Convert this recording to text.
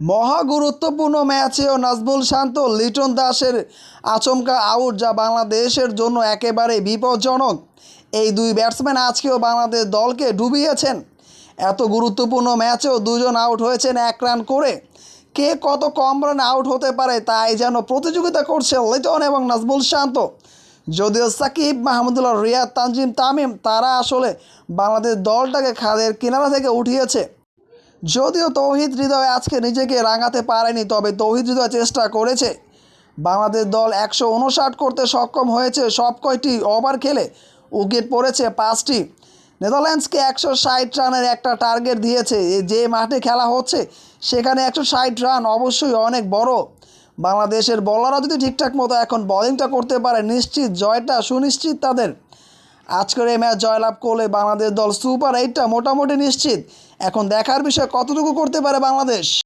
মহা গুরুত্বপূর্ণ ম্যাচেও নাজবুল শান্ত লিটন দাসের আচমকা আউট যা বাংলাদেশের জন্য একেবারে বিপজ্জনক। এই দুই ব্যাটসম্যান আজকেও বাংলাদেশ দলকে ডুবিয়েছেন। এত গুরুত্বপূর্ণ ম্যাচেও দুজন আউট হয়েছেন এক রান করে। কে কত কম রান আউট হতে পারে তাই যেন প্রতিযোগিতা করছে লিটন এবং নাজমুল শান্ত। যদিও সাকিব, মাহমুদুল্লাহ, রিয়াদ, তানজিম, তামিম, তারা আসলে বাংলাদেশ দলটাকে খাদের কিনারা থেকে উঠিয়েছে। যদিও তৌহিদ হৃদয় আজকে নিজেকে রাঙাতে পারেনি, তবে তৌহিদ হৃদয় চেষ্টা করেছে। বাংলাদেশ দল একশো উনষাট করতে সক্ষম হয়েছে সব কয়টি ওভার খেলে। উইকেট পড়েছে পাঁচটি। নেদারল্যান্ডসকে একশো ষাট রানের একটা টার্গেট দিয়েছে। যে মাঠে খেলা হচ্ছে, সেখানে একশো ষাট রান অবশ্যই অনেক বড়। বাংলাদেশের বলাররা যদি ঠিকঠাক মতো এখন বোলিংটা করতে পারে, নিশ্চিত জয়টা সুনিশ্চিত তাদের। আজকের এই ম্যাচ জয়লাভ করলে বাংলাদেশ দল সুপার এইটটা মোটামুটি নিশ্চিত। এখন দেখার বিষয় কতটুকু করতে পারে বাংলাদেশ?